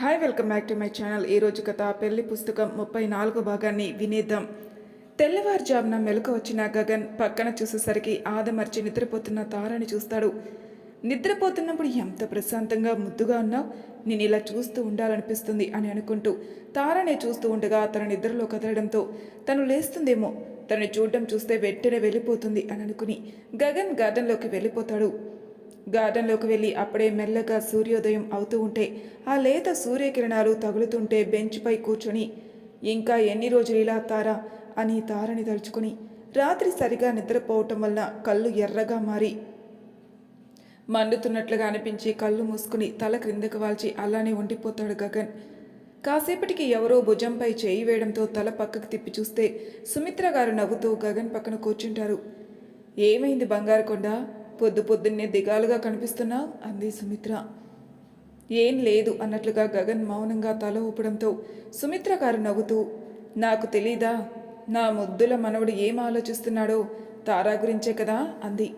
Hi welcome back to my channel ఈరోజు కథ పెళ్ళి పుస్తకం ముప్పై నాలుగో భాగాన్ని వినేద్దాం. తెల్లవారుజామున మెలకు వచ్చిన గగన్ పక్కన చూసేసరికి ఆదమర్చి నిద్రపోతున్న తారని చూస్తాడు. నిద్రపోతున్నప్పుడు ఎంత ప్రశాంతంగా ముద్దుగా ఉన్నావు నేను ఇలా చూస్తూ ఉండాలనిపిస్తుంది అని అనుకుంటూ తారనే చూస్తూ ఉండగా తన నిద్రలో కదలడంతో తను లేస్తుందేమో తనని చూడడం చూస్తే వెంటనే వెళ్ళిపోతుంది అని అనుకుని గగన్ గార్డెన్లోకి వెళ్ళిపోతాడు. గార్డెన్లోకి వెళ్ళి అప్పుడే మెల్లగా సూర్యోదయం అవుతూ ఉంటే ఆ లేత సూర్యకిరణాలు తగులుతుంటే బెంచ్పై కూర్చొని ఇంకా ఎన్ని రోజులు ఇలా తారా? అని తారని తలుచుకుని రాత్రి సరిగా నిద్రపోవటం వల్ల కళ్ళు ఎర్రగా మారి మండుతున్నట్లుగా అనిపించి కళ్ళు మూసుకుని తల క్రిందకు వాల్చి అలానే ఉండిపోతాడు గగన్. కాసేపటికి ఎవరో భుజంపై చేయి వేయడంతో తల పక్కకు తిప్పి చూస్తే సుమిత్ర గారు నవ్వుతూ గగన్ పక్కన కూర్చుంటారు. ఏమైంది బంగారు కొండ? పొద్దు పొద్దున్నే దిగాలుగా కనిపిస్తున్నావు అంది సుమిత్ర. ఏం లేదు అన్నట్లుగా గగన్ మౌనంగా తల ఊపడంతో సుమిత్ర గారు నవ్వుతూ నాకు తెలీదా నా ముద్దుల మనవడు ఏం ఆలోచిస్తున్నాడో తారా గురించే కదా అంది.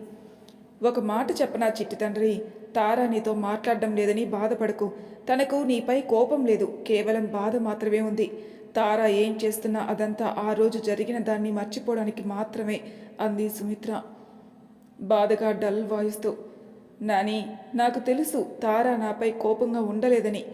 ఒక మాట చెప్పనా చిట్టి తండ్రి తారా నీతో మాట్లాడడం లేదని బాధపడకు తనకు నీపై కోపం లేదు కేవలం బాధ మాత్రమే ఉంది. తారా ఏం చేస్తున్నా అదంతా ఆ రోజు జరిగిన దాన్ని మర్చిపోవడానికి మాత్రమే అంది సుమిత్ర. బాధగా డల్ వాయిస్తూ నాని నాకు తెలుసు తారా నాపై కోపంగా ఉండలేదని.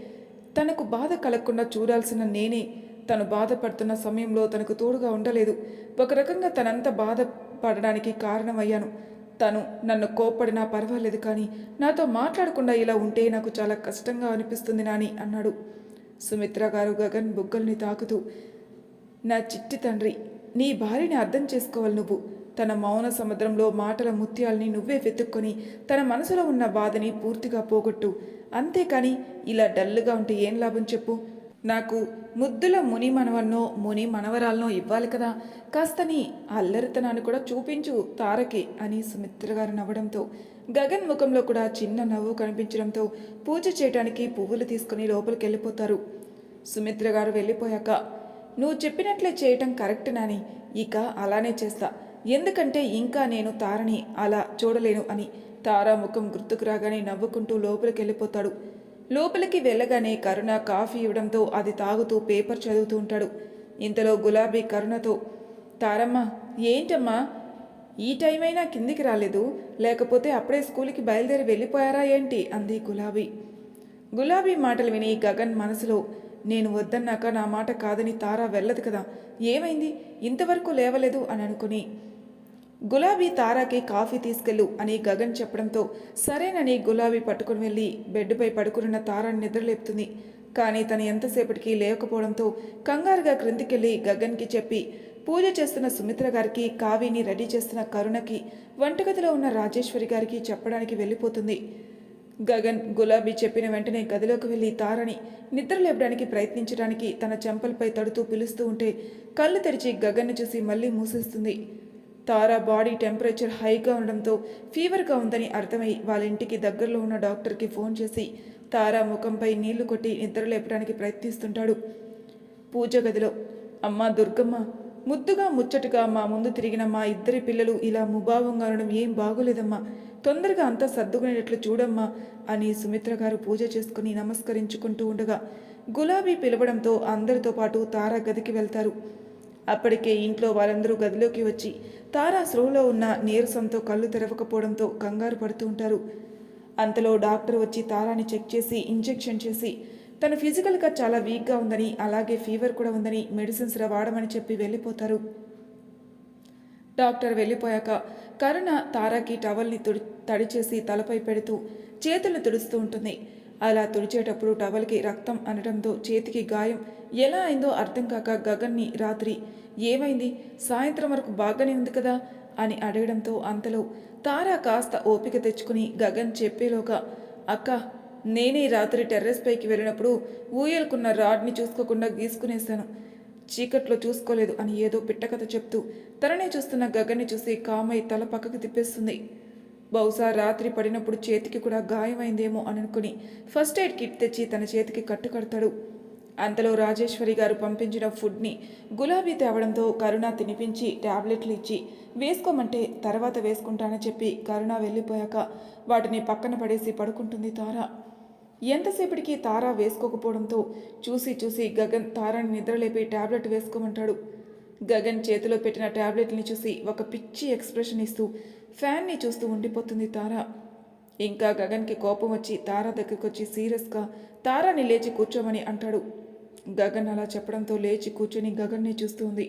తనకు బాధ కలగకుండా చూడాల్సిన నేనే. తను బాధపడుతున్న సమయంలో తనకు తోడుగా ఉండలేదు. ఒక రకంగా తనంత బాధపడడానికి కారణమయ్యాను. తను నన్ను కోప్పడినా పర్వాలేదు కానీ నాతో మాట్లాడకుండా ఇలా ఉంటే నాకు చాలా కష్టంగా అనిపిస్తుంది నాని అన్నాడు. సుమిత్ర గారు గగన్ బుగ్గల్ని తాకుతూ నా చిట్టి తండ్రి నీ భార్యని అర్థం చేసుకోవాలి నువ్వు. తన మౌన సముద్రంలో మాటల ముత్యాల్ని నువ్వే వెతుక్కొని తన మనసులో ఉన్న బాధని పూర్తిగా పోగొట్టు. అంతేకాని ఇలా డల్లుగా ఉంటే ఏం లాభం చెప్పు? నాకు ముద్దుల ముని మనవన్నో ముని మనవరాలనో ఇవ్వాలి కదా. కాస్తని అల్లరితనాన్ని కూడా చూపించు తారకి అని సుమిత్ర గారు నవ్వడంతో గగన్ ముఖంలో కూడా చిన్న నవ్వు కనిపించడంతో పూజ చేయడానికి పువ్వులు తీసుకుని లోపలికి వెళ్ళిపోతారు సుమిత్ర గారు వెళ్ళిపోయాక నువ్వు చెప్పినట్లే చేయటం కరెక్ట్ నాని ఇక అలానే చేస్తా. ఎందుకంటే ఇంకా నేను తారని అలా చూడలేను అని తారా ముఖం గుర్తుకు రాగానే నవ్వుకుంటూ లోపలికి వెళ్ళిపోతాడు లోపలికి వెళ్ళగానే కరుణ కాఫీ ఇవ్వడంతో అది తాగుతూ పేపర్ చదువుతూ ఉంటాడు. ఇంతలో గులాబీ కరుణతో తారమ్మ ఏంటమ్మా? ఈ టైం అయినా కిందికి రాలేదు. లేకపోతే అప్పుడే స్కూల్కి బయలుదేరి వెళ్ళిపోయారా ఏంటి? అంది గులాబీ. గులాబీ మాటలు విని గగన్ మనసులో నేను వద్దన్నాక నా మాట కాదని తారా వెళ్ళదు కదా. ఏమైంది? ఇంతవరకు లేవలేదు అని అనుకుని. గులాబీ తారాకి కాఫీ తీసుకెళ్ళు అని గగన్ చెప్పడంతో సరేనని గులాబీ పట్టుకుని వెళ్ళి బెడ్పై పడుకున్న తారాన్ని నిద్రలేపుతుంది. కానీ తను ఎంతసేపటికి లేకపోవడంతో కంగారుగా క్రిందికెళ్ళి గగన్కి చెప్పి పూజ చేస్తున్న సుమిత్ర గారికి కావిని రెడీ చేస్తున్న కరుణకి వంటగదిలో ఉన్న రాజేశ్వరి గారికి చెప్పడానికి వెళ్ళిపోతుంది. గగన్ గులాబీ చెప్పిన వెంటనే గదిలోకి వెళ్ళి తారని నిద్ర లేపడానికి ప్రయత్నించడానికి తన చెంపలపై తడుతూ పిలుస్తూ ఉంటే కళ్ళు తెరిచి గగన్ను చూసి మళ్ళీ మూసేస్తుంది. తారా బాడీ టెంపరేచర్ హైగా ఉండడంతో ఫీవర్గా ఉందని అర్థమై వాళ్ళ ఇంటికి దగ్గరలో ఉన్న డాక్టర్కి ఫోన్ చేసి తారా ముఖంపై నీళ్ళు కొట్టి నిద్ర లేపడానికి ప్రయత్నిస్తుంటాడు. పూజ గదిలో అమ్మా దుర్గమ్మ ముద్దుగా ముచ్చటగా మా ముందు తిరిగిన మా ఇద్దరి పిల్లలు ఇలా ముభావంగా ఉండడం ఏం బాగోలేదమ్మా. తొందరగా అంతా సర్దుకునేటట్లు చూడమ్మా అని సుమిత్ర గారు పూజ చేసుకుని నమస్కరించుకుంటూ ఉండగా గులాబీ పిలవడంతో అందరితో పాటు తారా గదికి వెళ్తారు. అప్పటికే ఇంట్లో వాళ్ళందరూ గదిలోకి వచ్చి తారా స్లోలో ఉన్న నీరసంతో కళ్ళు తెరవకపోవడంతో కంగారు పడుతూ ఉంటారు. అంతలో డాక్టర్ వచ్చి తారాని చెక్ చేసి ఇంజెక్షన్ చేసి తను ఫిజికల్గా చాలా వీక్గా ఉందని అలాగే ఫీవర్ కూడా ఉందని మెడిసిన్స్ వాడమని చెప్పి వెళ్ళిపోతారు. డాక్టర్ వెళ్ళిపోయాక కరుణ తారాకి టవల్ని తుడి తడిచేసి తలపై పెడుతూ చేతులను తుడుస్తూ ఉంటుంది. అలా తుడిచేటప్పుడు టవల్కి రక్తం అనడంతో చేతికి గాయం ఎలా అయిందో అర్థం కాక గగన్ని రాత్రి ఏమైంది? సాయంత్రం వరకు బాగానే ఉంది కదా? అని అడగడంతో అంతలో తారా కాస్త ఓపిక తెచ్చుకుని గగన్ చెప్పేలోగా అక్క నేనే రాత్రి టెర్రస్ పైకి వెళ్ళినప్పుడు ఊయలుకున్న రాడ్ని చూసుకోకుండా గీసుకునేశాను. చీకట్లో చూసుకోలేదు అని ఏదో పిట్టకథ చెప్తూ తననే చూస్తున్న గగన్ని చూసి కామై తల పక్కకు తిప్పేస్తుంది. బహుశా రాత్రి పడినప్పుడు చేతికి కూడా గాయమైందేమో అని అనుకుని ఫస్ట్ ఎయిడ్ కిట్ తెచ్చి తన చేతికి కట్టు కడతాడు అంతలో రాజేశ్వరి గారు పంపించిన ఫుడ్ని గులాబీ తేవడంతో కరుణ తినిపించి టాబ్లెట్లు ఇచ్చి వేసుకోమంటే తర్వాత వేసుకుంటానని చెప్పి కరుణ వెళ్ళిపోయాక వాటిని పక్కన పడేసి పడుకుంటుంది తారా. ఎంతసేపటికి తారా వేసుకోకపోవడంతో చూసి చూసి గగన్ తారాని నిద్రలేపి టాబ్లెట్ వేసుకోమంటాడు. గగన్ చేతిలో పెట్టిన టాబ్లెట్ని చూసి ఒక పిచ్చి ఎక్స్ప్రెషన్ ఇస్తూ ఫ్యాన్ని చూస్తూ ఉండిపోతుంది తారా. ఇంకా గగన్కి కోపం వచ్చి తారా దగ్గరికి వచ్చి సీరియస్గా తారాని లేచి కూర్చోమని అంటాడు. గగన్ అలా చెప్పడంతో లేచి కూర్చొని గగన్ని చూస్తూ ఉంది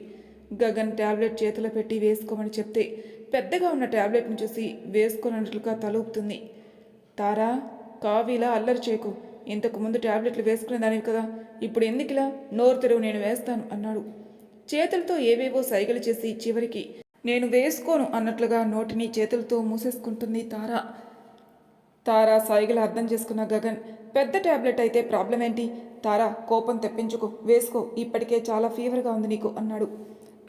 గగన్ ట్యాబ్లెట్ చేతిలో పెట్టి వేసుకోమని చెప్తే పెద్దగా ఉన్న టాబ్లెట్ని చూసి వేసుకోనట్లుగా తలూపుతుంది. తారా కావిలా అల్లరి చేయకు. ఇంతకు ముందు టాబ్లెట్లు వేసుకునే దానివి కదా. ఇప్పుడు ఎందుకులా? నోరు తెరువు నేను వేస్తాను అన్నాడు. చేతులతో ఏవేవో సైగలు చేసి చివరికి నేను వేసుకోను అన్నట్లుగా నోటిని చేతులతో మూసేసుకుంటుంది తారా. తారా సైగలు అర్థం చేసుకున్న గగన్ పెద్ద టాబ్లెట్ అయితే ప్రాబ్లం ఏంటి? తారా కోపం తెప్పించుకో వేసుకో ఇప్పటికే చాలా ఫీవర్గా ఉంది నీకు అన్నాడు.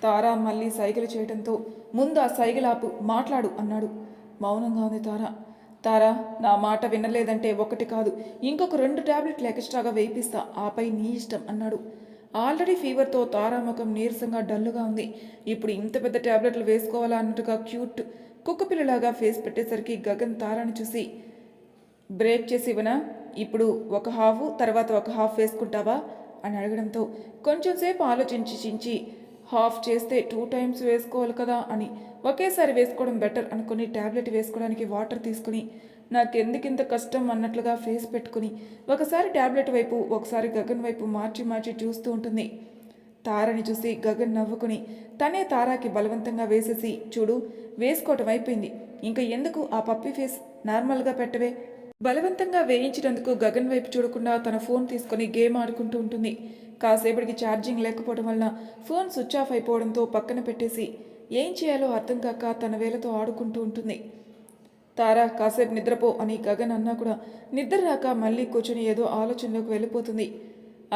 తారా మళ్ళీ సైగలు చేయడంతో ముందు ఆ సైగలాపు మాట్లాడు అన్నాడు. మౌనంగా ఉంది తారా. తారా నా మాట వినలేదంటే ఒకటి కాదు. ఇంకొక రెండు టాబ్లెట్లు ఎక్స్ట్రాగా వేయిపిస్తా. ఆపై నీ ఇష్టం అన్నాడు. ఆల్రెడీ ఫీవర్తో తారా ముఖం నీరసంగా డల్లుగా ఉంది. ఇప్పుడు ఇంత పెద్ద టాబ్లెట్లు వేసుకోవాలా అన్నట్టుగా క్యూట్ కుక్కపిల్లలాగా ఫేస్ పెట్టేసరికి గగన్ తారాను చూసి బ్రేక్ చేసి ఇవ్వనా? ఇప్పుడు ఒక హాఫ్ తర్వాత ఒక హాఫ్ వేసుకుంటావా? అని అడగడంతో కొంచెంసేపు ఆలోచించి చించి హాఫ్ చేస్తే టూ టైమ్స్ వేసుకోవాలి కదా అని. ఒకేసారి వేసుకోవడం బెటర్ అనుకుని ట్యాబ్లెట్ వేసుకోవడానికి వాటర్ తీసుకుని నాకెందుకింత కష్టం అన్నట్లుగా ఫేస్ పెట్టుకుని ఒకసారి ట్యాబ్లెట్ వైపు ఒకసారి గగన్ వైపు మార్చి మార్చి చూస్తూ ఉంటుంది. తారని చూసి గగన్ నవ్వుకుని తనే తారాకి బలవంతంగా వేసేసి చూడు వేసుకోవటం అయిపోయింది. ఇంకా ఎందుకు ఆ పప్పి ఫేస్ నార్మల్గా పెట్టవే? బలవంతంగా వేయించినందుకు గగన్ వైపు చూడకుండా తన ఫోన్ తీసుకొని గేమ్ ఆడుకుంటూ ఉంటుంది. కాసేపటికి ఛార్జింగ్ లేకపోవడం వల్ల ఫోన్ స్విచ్ ఆఫ్ అయిపోవడంతో పక్కన పెట్టేసి ఏం చేయాలో అర్థం కాక తన వేలతో ఆడుకుంటూ ఉంటుంది. తారా కాసేపు నిద్రపో అని గగన్ అన్నా కూడా నిద్ర రాక మళ్ళీ కూర్చొని ఏదో ఆలోచనలోకి వెళ్ళిపోతుంది.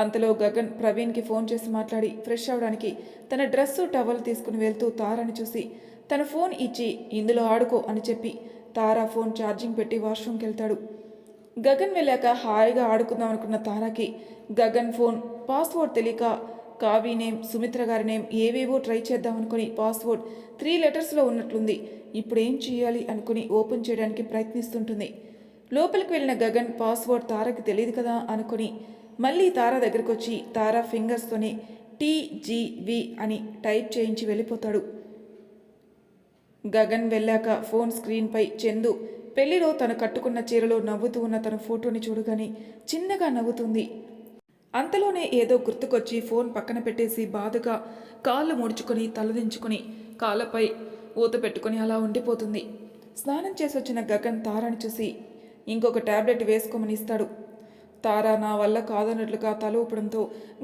అంతలో గగన్ ప్రవీణ్కి ఫోన్ చేసి మాట్లాడి ఫ్రెష్ అవడానికి తన డ్రెస్సు టవల్ తీసుకుని వెళ్తూ తారాని చూసి తన ఫోన్ ఇచ్చి ఇందులో ఆడుకో అని చెప్పి తారా ఫోన్ ఛార్జింగ్ పెట్టి వాష్రూమ్కి వెళ్తాడు. గగన్ వెళ్ళాక హాయిగా ఆడుకుందాం అనుకున్న తారాకి గగన్ ఫోన్ పాస్వర్డ్ తెలియక కావి నేమ్ సుమిత్ర గారి నేమ్ ఏవేవో ట్రై చేద్దాం అనుకుని పాస్వర్డ్ త్రీ లెటర్స్లో ఉన్నట్లుంది. ఇప్పుడు ఏం చేయాలి అనుకుని ఓపెన్ చేయడానికి ప్రయత్నిస్తుంటుంది. లోపలికి వెళ్ళిన గగన్ పాస్వర్డ్ తారకి తెలియదు కదా అనుకుని మళ్ళీ తార దగ్గరకు వచ్చి తార ఫింగర్స్తోనే టీజీవి అని టైప్ చేయించి వెళ్ళిపోతాడు. గగన్ వెళ్ళాక ఫోన్ స్క్రీన్పై చందు పెళ్ళిలో తను కట్టుకున్న చీరలో నవ్వుతూ ఉన్న తన ఫోటోని చూడగానే చిన్నగా నవ్వుతుంది. అంతలోనే ఏదో గుర్తుకొచ్చి ఫోన్ పక్కన పెట్టేసి బాధగా కాళ్ళు ముడుచుకొని తలదించుకొని కాళ్ళపై ఊత పెట్టుకుని అలా ఉండిపోతుంది. స్నానం చేసి వచ్చిన గగన్ తారాని చూసి ఇంకొక టాబ్లెట్ వేసుకోమని ఇస్తాడు. తారా నా వల్ల కాదన్నట్లుగా తల ఊపడంతో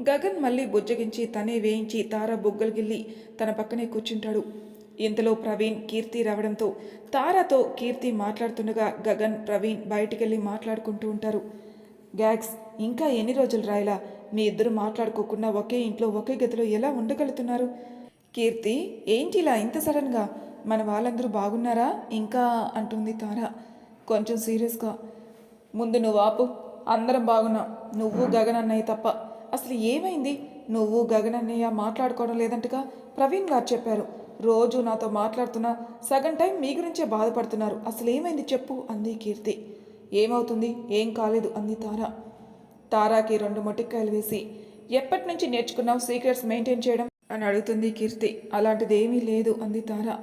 గగన్ మళ్ళీ బుజ్జగించి తనే వేయించి తార బుగ్గలు గిల్లి తన పక్కనే కూర్చుంటాడు. ఇంతలో ప్రవీణ్ కీర్తి రావడంతో తారాతో కీర్తి మాట్లాడుతుండగా గగన్ ప్రవీణ్ బయటికెళ్ళి మాట్లాడుకుంటూ ఉంటారు. గ్యాగ్స్ ఇంకా ఎన్ని రోజులు రాయలా? మీ ఇద్దరు మాట్లాడుకోకుండా ఒకే ఇంట్లో ఒకే గదిలో ఎలా ఉండగలుగుతున్నారు? కీర్తి ఏంటి ఇలా ఇంత సడన్గా? మన వాళ్ళందరూ బాగున్నారా? ఇంకా అంటుంది తార. కొంచెం సీరియస్గా. ముందు నువ్వు ఆపు. అందరం బాగున్నాం. నువ్వు గగన్ అన్నయ్య తప్ప. అసలు ఏమైంది? నువ్వు గగన్ అన్నయ్య మాట్లాడుకోవడం లేదంటగా ప్రవీణ్ గారు చెప్పారు. రోజు నాతో మాట్లాడుతున్నా సగం టైం మీ గురించే బాధపడుతున్నారు. అసలు ఏమైంది చెప్పు అంది కీర్తి. ఏమవుతుంది? ఏం కాలేదు అంది తారా. తారాకి రెండు మొటిక్కాయలు వేసి ఎప్పటి నుంచి నేర్చుకున్నావు సీక్రెట్స్ మెయింటైన్ చేయడం? అని అడుగుతుంది కీర్తి. అలాంటిది ఏమీ లేదు అంది తారా.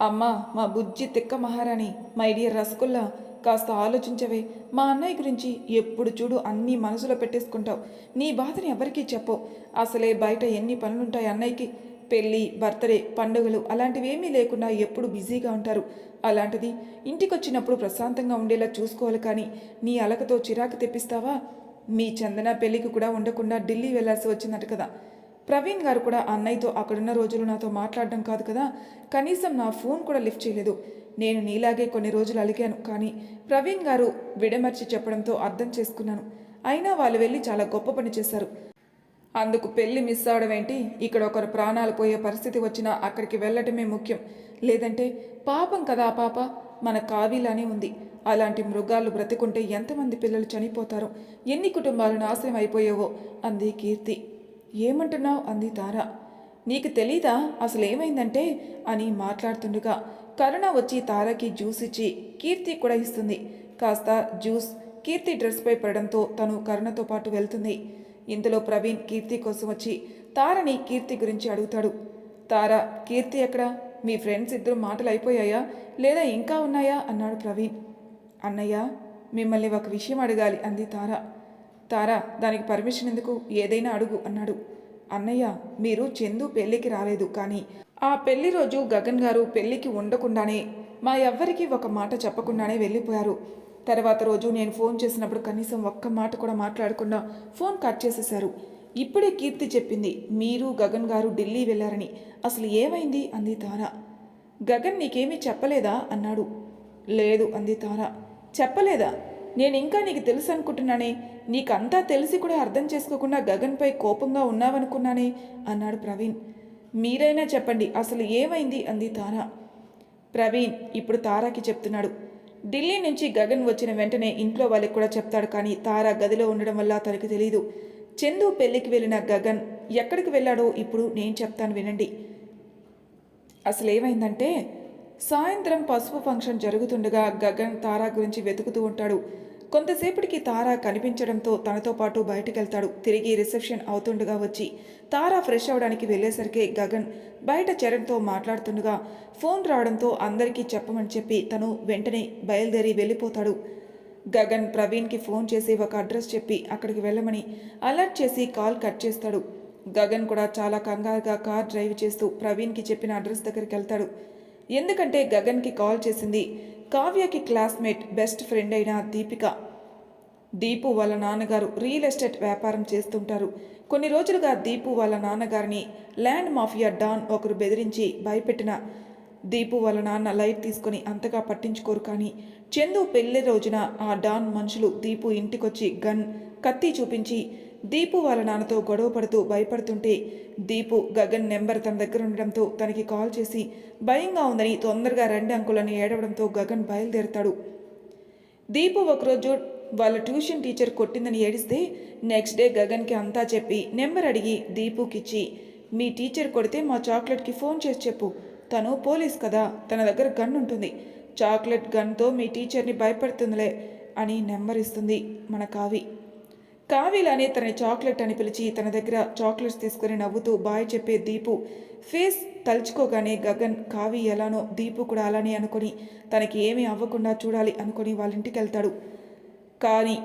అమ్మా మా బుజ్జి తిక్క మహారాణి మై డియర్ రసగుల్లా కాస్త ఆలోచించవే. మా అన్నయ్య గురించి ఎప్పుడు చూడు అన్నీ మనసులో పెట్టేసుకుంటావు. నీ బాధని ఎవరికీ చెప్పవు. అసలే బయట ఎన్ని పనులుంటాయి అన్నయ్యకి? పెళ్ళి బర్త్డే పండుగలు అలాంటివి ఏమీ లేకుండా ఎప్పుడు బిజీగా ఉంటారు. అలాంటిది ఇంటికొచ్చినప్పుడు ప్రశాంతంగా ఉండేలా చూసుకోవాలి కానీ నీ అలకతో చిరాకు తెప్పిస్తావా? మీ చందన పెళ్ళికి కూడా ఉండకుండా ఢిల్లీ వెళ్ళాల్సి వచ్చిందట కదా. ప్రవీణ్ గారు కూడా అన్నయ్యతో అక్కడున్న రోజులు నాతో మాట్లాడడం కాదు కదా. కనీసం నా ఫోన్ కూడా లిఫ్ట్ చేయలేదు. నేను నీలాగే కొన్ని రోజులు అలిగాను కానీ ప్రవీణ్ గారు విడమర్చి చెప్పడంతో అర్థం చేసుకున్నాను. అయినా వాళ్ళు వెళ్ళి చాలా గొప్ప పని చేశారు. అందుకు పెళ్ళి మిస్ అవడం ఏంటి ఇక్కడ ఒకరు ప్రాణాలు పోయే పరిస్థితి వచ్చినా అక్కడికి వెళ్ళటమే ముఖ్యం. లేదంటే పాపం కదా ఆ పాప. మన కావిలానే ఉంది. అలాంటి మృగాలు బ్రతికుంటే ఎంతమంది పిల్లలు చనిపోతారో? ఎన్ని కుటుంబాలు నాశనం అయిపోయేవో? అంది కీర్తి. ఏమంటున్నావు? అంది తార. నీకు తెలీదా? అసలు ఏమైందంటే? అని మాట్లాడుతుండగా. కరుణ వచ్చి తారకి జ్యూస్ ఇచ్చి కీర్తి కూడా ఇస్తుంది. కాస్త జ్యూస్ కీర్తి డ్రెస్పై పడడంతో తను కరుణతో పాటు వెళ్తుంది. ఇంతలో ప్రవీణ్ కీర్తి కోసం వచ్చి తారని కీర్తి గురించి అడుగుతాడు. తార కీర్తి ఎక్కడా? మీ ఫ్రెండ్స్ ఇద్దరు మాటలు అయిపోయాయా లేదా ఇంకా ఉన్నాయా? అన్నాడు ప్రవీణ్. అన్నయ్య మిమ్మల్ని ఒక విషయం అడగాలి అంది తార. తార దానికి పర్మిషన్ ఎందుకు? ఏదైనా అడుగు అన్నాడు. అన్నయ్య మీరు చందు పెళ్ళికి రాలేదు కానీ ఆ పెళ్ళి రోజు గగన్ గారు పెళ్ళికి ఉండకుండానే మా ఎవ్వరికీ ఒక మాట చెప్పకుండానే వెళ్ళిపోయారు. తర్వాత రోజు నేను ఫోన్ చేసినప్పుడు కనీసం ఒక్క మాట కూడా మాట్లాడకుండా ఫోన్ కట్ చేసేశారు. ఇప్పుడే కీర్తి చెప్పింది మీరు గగన్ గారు ఢిల్లీ వెళ్ళారని. అసలు ఏమైంది? అంది తారా. గగన్ నీకేమీ చెప్పలేదా? అన్నాడు. లేదు అంది తారా. చెప్పలేదా? నేను ఇంకా నీకు తెలుసు అనుకుంటున్నానే. నీకంతా తెలిసి కూడా అర్థం చేసుకోకుండా గగన్పై కోపంగా ఉన్నావనుకున్నానే అన్నాడు ప్రవీణ్. మీరైనా చెప్పండి అసలు ఏమైంది? అంది తారా. ప్రవీణ్ ఇప్పుడు తారాకి చెప్తున్నాడు. ఢిల్లీ నుంచి గగన్ వచ్చిన వెంటనే ఇంట్లో వాళ్ళకి కూడా చెప్తాడు కానీ తార గదిలో ఉండడం వల్ల తనకు తెలియదు చందు పెళ్ళికి వెళ్ళిన గగన్ ఎక్కడికి వెళ్ళాడో ఇప్పుడు నేను చెప్తాను వినండి. అసలు ఏమైందంటే సాయంత్రం పసుపు ఫంక్షన్ జరుగుతుండగా గగన్ తారా గురించి వెతుకుతూ ఉంటాడు. కొంతసేపటికి తారా కనిపించడంతో తనతో పాటు బయటకెళ్తాడు. తిరిగి రిసెప్షన్ అవుతుండగా వచ్చి తారా ఫ్రెష్ అవడానికి వెళ్ళేసరికి గగన్ బయట చరణ్తో మాట్లాడుతుండగా ఫోన్ రావడంతో అందరికీ చెప్పమని చెప్పి తను వెంటనే బయలుదేరి వెళ్ళిపోతాడు. గగన్ ప్రవీణ్కి ఫోన్ చేసి ఒక అడ్రస్ చెప్పి అక్కడికి వెళ్ళమని అలర్ట్ చేసి కాల్ కట్ చేస్తాడు. గగన్ కూడా చాలా కంగారుగా కార్ డ్రైవ్ చేస్తూ ప్రవీణ్కి చెప్పిన అడ్రస్ దగ్గరికి వెళ్తాడు. ఎందుకంటే గగన్కి కాల్ చేసింది కావ్యకి క్లాస్మేట్ బెస్ట్ ఫ్రెండ్ అయిన దీపిక. దీపు వాళ్ళ నాన్నగారు రియల్ ఎస్టేట్ వ్యాపారం చేస్తుంటారు. కొన్ని రోజులుగా దీపు వాళ్ళ నాన్నగారిని ల్యాండ్ మాఫియా డాన్ ఒకరు బెదిరించి భయపెట్టిన దీపు వాళ్ళ నాన్న లైట్ తీసుకొని అంతగా పట్టించుకోరు కానీ చందు పెళ్ళి రోజున ఆ డాన్ మనుషులు దీపు ఇంటికొచ్చి గన్ కత్తి చూపించి దీపు వాళ్ళ నాన్నతో గొడవ పడుతూ భయపడుతుంటే దీపు గగన్ నెంబర్ తన దగ్గర ఉండడంతో తనకి కాల్ చేసి భయంగా ఉందని తొందరగా రెండు అంకులని ఏడవడంతో గగన్ బయలుదేరుతాడు. దీపు ఒకరోజు వాళ్ళ ట్యూషన్ టీచర్ కొట్టిందని ఏడిస్తే నెక్స్ట్ డే గగన్కి అంతా చెప్పి నెంబర్ అడిగి దీపుకిచ్చి మీ టీచర్ కొడితే మా చాక్లెట్కి ఫోన్ చేసి చెప్పు. తను పోలీస్ కదా తన దగ్గర గన్ ఉంటుంది. చాక్లెట్ గన్తో మీ టీచర్ని భయపడుతుందిలే అని నెంబర్ ఇస్తుంది మన కావి కావిలానే తన చాక్లెట్ అని పిలిచి తన దగ్గర చాక్లెట్స్ తీసుకుని నవ్వుతూ బాయ్ చెప్పే దీపు ఫేస్ తలుచుకోగానే గగన్ కావి ఎలానో దీపు కూడా అలానే అనుకొని తనకి ఏమీ అవ్వకుండా చూడాలి అనుకొని వాళ్ళ ఇంటికి వెళ్తాడు కానీ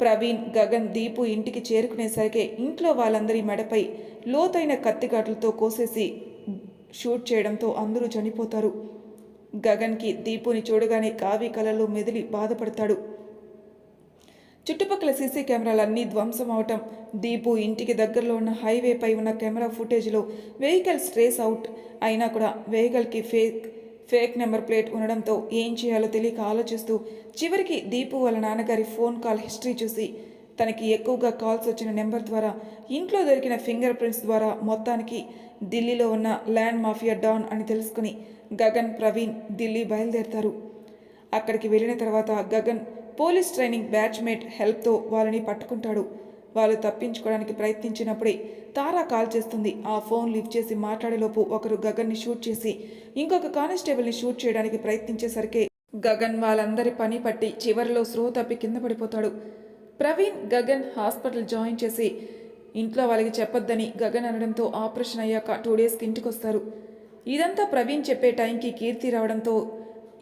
ప్రవీణ్ గగన్ దీపు ఇంటికి చేరుకునేసరికి ఇంట్లో వాళ్ళందరి మెడపై లోతైన కత్తిఘాట్లతో కోసేసి షూట్ చేయడంతో అందరూ చనిపోతారు. గగన్కి దీపుని చూడగానే కావి కలలో మెదిలి బాధపడతాడు. చుట్టుపక్కల సీసీ కెమెరాలన్నీ ధ్వంసం అవటం. దీపు ఇంటికి దగ్గరలో ఉన్న హైవేపై ఉన్న కెమెరా ఫుటేజ్లో వెహికల్స్ ట్రేస్ అవుట్. అయినా కూడా వెహికల్కి ఫేక్ ఫేక్ నెంబర్ ప్లేట్ ఉండడంతో ఏం చేయాలో తెలియక ఆలోచిస్తూ చివరికి దీపు వాళ్ళ నాన్నగారి ఫోన్ కాల్ హిస్టరీ చూసి తనకి ఎక్కువగా కాల్స్ వచ్చిన నెంబర్ ద్వారా ఇంట్లో దొరికిన ఫింగర్ ప్రింట్స్ ద్వారా మొత్తానికి ఢిల్లీలో ఉన్న ల్యాండ్ మాఫియా డాన్ అని తెలుసుకుని గగన్ ప్రవీణ్ ఢిల్లీ బయలుదేరతారు. అక్కడికి వెళ్ళిన తర్వాత గగన్ పోలీస్ ట్రైనింగ్ బ్యాచ్మేట్ హెల్ప్తో వాళ్ళని పట్టుకుంటాడు. వాళ్ళు తప్పించుకోవడానికి ప్రయత్నించినప్పుడే తారా కాల్ చేస్తుంది. ఆ ఫోన్ లిఫ్ట్ చేసి మాట్లాడేలోపు ఒకరు గగన్ని షూట్ చేసి ఇంకొక కానిస్టేబుల్ని షూట్ చేయడానికి ప్రయత్నించేసరికి గగన్ వాళ్ళందరి పని పట్టి చివరిలో స్రో తప్పి కింద పడిపోతాడు. ప్రవీణ్ గగన్ హాస్పిటల్ జాయిన్ చేసి ఇంట్లో వాళ్ళకి చెప్పొద్దని గగన్ అనడంతో ఆపరేషన్ అయ్యాక టూ డేస్కి ఇంటికి వస్తారు ఇదంతా ప్రవీణ్ చెప్పే టైంకి కీర్తి రావడంతో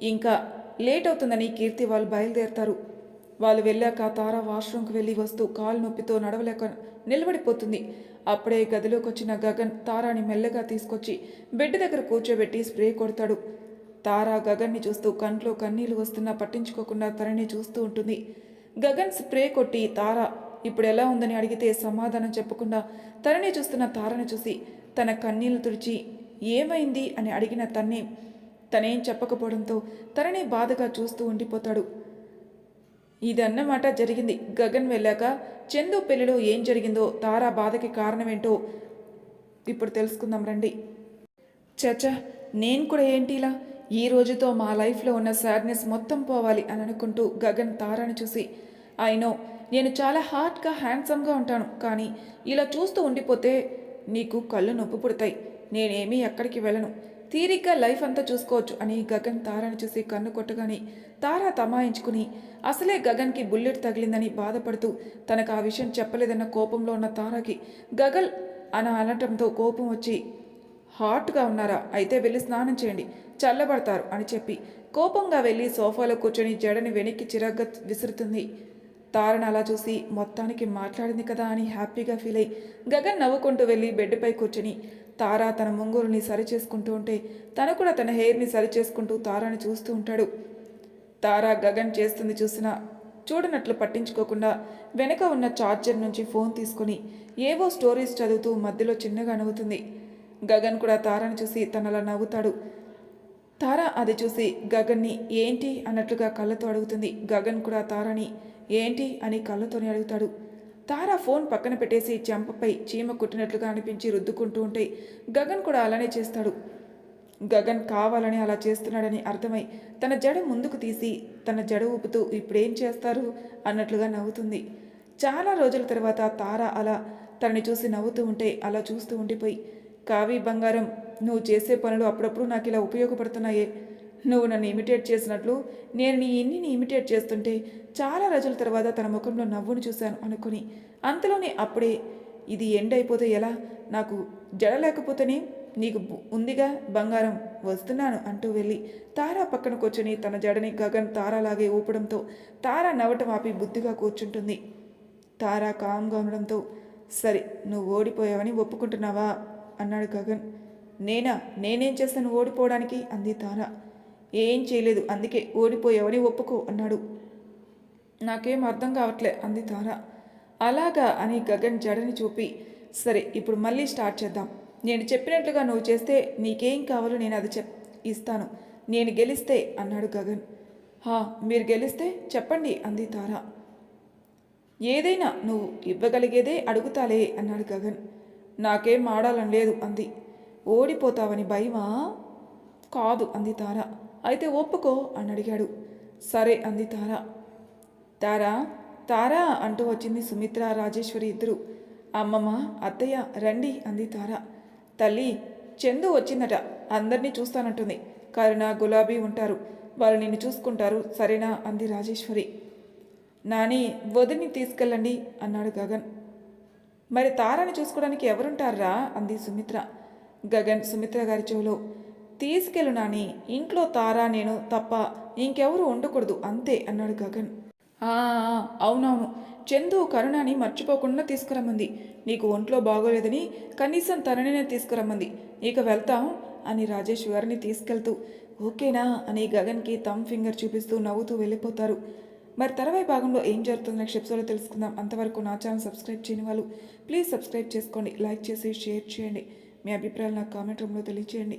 ఇంకా లేట్ అవుతుందని కీర్తి వాళ్ళు బయలుదేరతారు. వాళ్ళు వెళ్ళాక తార వాష్రూమ్కి వెళ్ళి వస్తూ కాలు నొప్పితో నడవలేక నిలబడిపోతుంది. అప్పుడే గదిలోకి వచ్చిన గగన్ తారాని మెల్లగా తీసుకొచ్చి బెడ్ దగ్గర కూర్చోబెట్టి స్ప్రే కొడతాడు. తార గగన్ని చూస్తూ కంట్లో కన్నీళ్ళు వస్తున్నా పట్టించుకోకుండా తనని చూస్తూ ఉంటుంది. గగన్ స్ప్రే కొట్టి తార ఇప్పుడు ఎలా ఉందని అడిగితే సమాధానం చెప్పకుండా తనని చూస్తున్న తారని చూసి తన కన్నీళ్ళు తుడిచి ఏమైంది? అని అడిగిన తన్నే తనేం చెప్పకపోవడంతో తనని బాధగా చూస్తూ ఉండిపోతాడు. ఇదన్నమాట జరిగింది. గగన్ వెళ్ళాక చందు పెళ్ళిలో ఏం జరిగిందో తారా బాధకి కారణమేంటో ఇప్పుడు తెలుసుకుందాం రండి. చచా నేను కూడా ఏంటి ఇలా ఈ రోజుతో మా లైఫ్లో ఉన్న సాడ్నెస్ మొత్తం పోవాలి అని అనుకుంటూ గగన్ తారాను చూసి అయినో నేను చాలా హార్ట్గా హ్యాండ్సమ్గా ఉంటాను కానీ ఇలా చూస్తూ ఉండిపోతే నీకు కళ్ళు నొప్పి పుడతాయి. నేనేమీ ఎక్కడికి వెళ్ళను. తీరిగ్గా లైఫ్ అంతా చూసుకోవచ్చు అని గగన్ తారాని చూసి కన్ను కొట్టగానే తారా తమాయించుకుని అసలే గగన్కి బుల్లెట్ తగిలిందని బాధపడుతూ తనకు ఆ విషయం చెప్పలేదన్న కోపంలో ఉన్న తారాకి గగల్ అని అనటంతో కోపం వచ్చి హాట్గా ఉన్నారా? అయితే వెళ్ళి స్నానం చేయండి చల్లబడతారు అని చెప్పి కోపంగా వెళ్ళి సోఫాలో కూర్చొని జడని వెనక్కి చిరగ్గా విసురుతుంది. తారణ అలా చూసి మొత్తానికి మాట్లాడింది కదా అని హ్యాపీగా ఫీల్ అయి గగన్ నవ్వుకుంటూ వెళ్ళి బెడ్పై కూర్చొని తారా తన ముంగురుని సరి చేసుకుంటూ ఉంటే తను కూడా తన హెయిర్ని సరి చేసుకుంటూ తారాని చూస్తూ ఉంటాడు. తారా గగన్ చేస్తుంది చూసినా చూడనట్లు పట్టించుకోకుండా వెనక ఉన్న ఛార్జర్ నుంచి ఫోన్ తీసుకొని ఏవో స్టోరీస్ చదువుతూ మధ్యలో చిన్నగా నవ్వుతుంది. గగన్ కూడా తారాని చూసి తనలా నవ్వుతాడు. తార అది చూసి గగన్ని ఏంటి అన్నట్లుగా కళ్ళతో అడుగుతుంది. గగన్ కూడా తారని ఏంటి అని కళ్ళతోనే అడుగుతాడు. తార ఫోన్ పక్కన పెట్టేసి చెంపపై చీమ కుట్టినట్లుగా అనిపించి రుద్దుకుంటూ ఉంటే గగన్ కూడా అలానే చేస్తాడు. గగన్ కావాలని అలా చేస్తున్నాడని అర్థమై తన జడ ముందుకు తీసి తన జడ ఊపుతూ ఇప్పుడేం చేస్తారు అన్నట్లుగా నవ్వుతుంది. చాలా రోజుల తర్వాత తార అలా తనని చూసి నవ్వుతూ ఉంటే అలా చూస్తూ ఉండిపోయి కావి బంగారం నువ్వు చేసే పనులు అప్పుడప్పుడు నాకు ఇలా ఉపయోగపడుతున్నాయే. నువ్వు నన్ను ఇమిటేట్ చేసినట్లు నేను నీ ఇన్నిని ఇమిటేట్ చేస్తుంటే చాలా రోజుల తర్వాత తన ముఖంలో నవ్వును చూశాను అనుకుని. అంతలోనే అప్పుడే ఇది ఎండ్ అయిపోతే ఎలా? నాకు జడ లేకపోతేనే నీకు ఉందిగా బంగారం వస్తున్నాను అంటూ వెళ్ళి తారా పక్కన కూర్చొని తన జడని గగన్ తారాలాగే ఊపడంతో తారా నవ్వటం ఆపి బుద్ధిగా కూర్చుంటుంది. తారా కామ్గా ఉండడంతో సరే నువ్వు ఓడిపోయావని ఒప్పుకుంటున్నావా? అన్నాడు గగన్. నేనా? నేనేం చేస్తాను ఓడిపోవడానికి? అంది తారా. ఏం చేయలేదు. అందుకే ఓడిపోయేవని ఒప్పుకో అన్నాడు. నాకేం అర్థం కావట్లే అంది తార. అలాగా అని గగన్ జడని చూపి సరే ఇప్పుడు మళ్ళీ స్టార్ట్ చేద్దాం. నేను చెప్పినట్లుగా నువ్వు చేస్తే నీకేం కావాలో నేను అది చెప్ ఇస్తాను. నేను గెలిస్తే అన్నాడు గగన్. హా మీరు గెలిస్తే చెప్పండి అంది తార. ఏదైనా నువ్వు ఇవ్వగలిగేదే అడుగుతాలే అన్నాడు గగన్. నాకేం ఆడాలని లేదు అంది. ఓడిపోతావని భయమా? కాదు అంది తార. అయితే ఒప్పుకో అని అడిగాడు. సరే అంది తార. తారా తారా అంటూ వచ్చింది సుమిత్ర రాజేశ్వరి ఇద్దరు. అమ్మమ్మ అత్తయ్య రండి అంది తార. తల్లి చందు వచ్చిందట. అందరినీ చూస్తానంటుంది. కరుణ గులాబీ ఉంటారు. వాళ్ళు నిన్ను చూసుకుంటారు. సరేనా అంది రాజేశ్వరి. నాని వదిని తీసుకెళ్ళండి అన్నాడు గగన్. మరి తారని చూసుకోవడానికి ఎవరుంటారా అంది సుమిత్ర. గగన్ సుమిత్ర గారి చెవులో. తీసుకెళ్ళు నాని ఇంట్లో తారా నేను తప్ప ఇంకెవరు ఉండకూడదు అంతే అన్నాడు గగన్. అవునవును. చందు కరుణాని మర్చిపోకుండా తీసుకురమ్మంది. నీకు ఒంట్లో బాగోలేదని కనీసం తననే తీసుకురమ్మంది. ఇక వెళ్తాం అని రాజేష్ గారిని తీసుకెళ్తూ ఓకేనా అని గగన్కి తమ్ ఫింగర్ చూపిస్తూ నవ్వుతూ వెళ్ళిపోతారు. మరి తర్వాయి భాగంలో ఏం జరుగుతుందో నెక్స్ట్ ఎపిసోడ్లో తెలుసుకుందాం. అంతవరకు నా ఛానల్ సబ్స్క్రైబ్ చేయని వాళ్ళు ప్లీజ్ సబ్స్క్రైబ్ చేసుకోండి లైక్ చేసి షేర్ చేయండి. మీ అభిప్రాయాలు నాకు కామెంట్ రూమ్లో తెలియచేయండి.